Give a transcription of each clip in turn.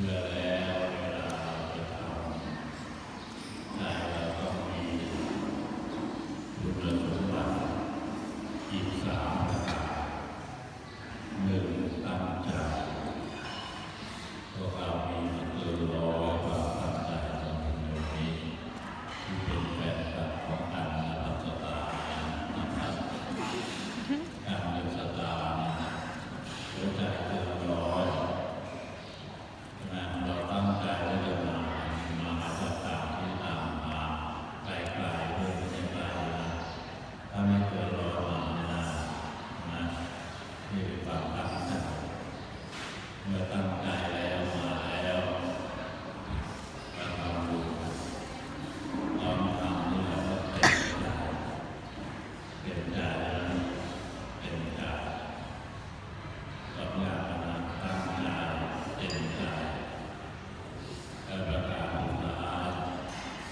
Yeah.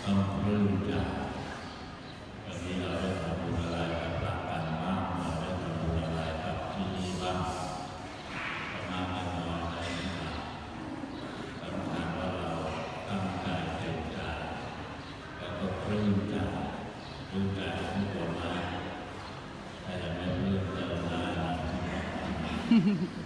ต้องรื่นใจวันกราด้ทำอะไรกับหลักการบ้างราด้ทำอะไรกับที่นี่าประมาณนั้อะไรนี่นะสำคัว่าตั้งใจเต็มใแล้ก็รื่นใจรื่นใจทุกคนนแต่ไม่รื่นใจนะ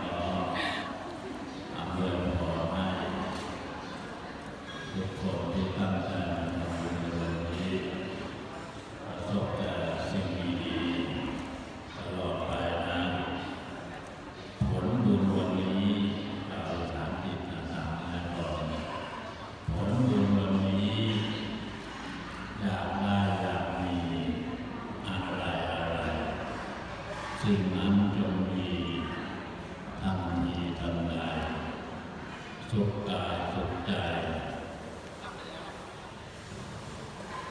สิ่งนั้นจงมีทำดีทำได้สุขกายสุขใจ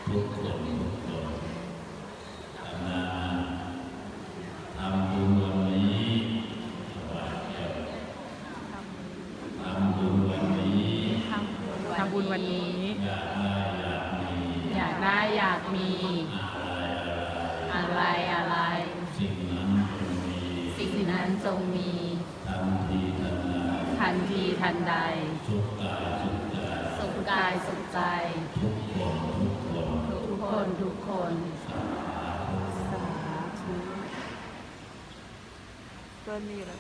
ทุกคนทุกคนทำงานทำบุญวันนี้สบายใจทำบุญวันนี้ทำบุญวันนี้ อยากได้อยากมีอยากได้อยากมี อะไรอะไร สิ่งนั้นจงมี สิ่งนั้นจงมี ทันทีทันใดทันทีทันใด สุขกายสุขใจสุขกายสุขใจ ทุกคนทุกคน ทุกคนทุกคนสาธุก็นี่แหละ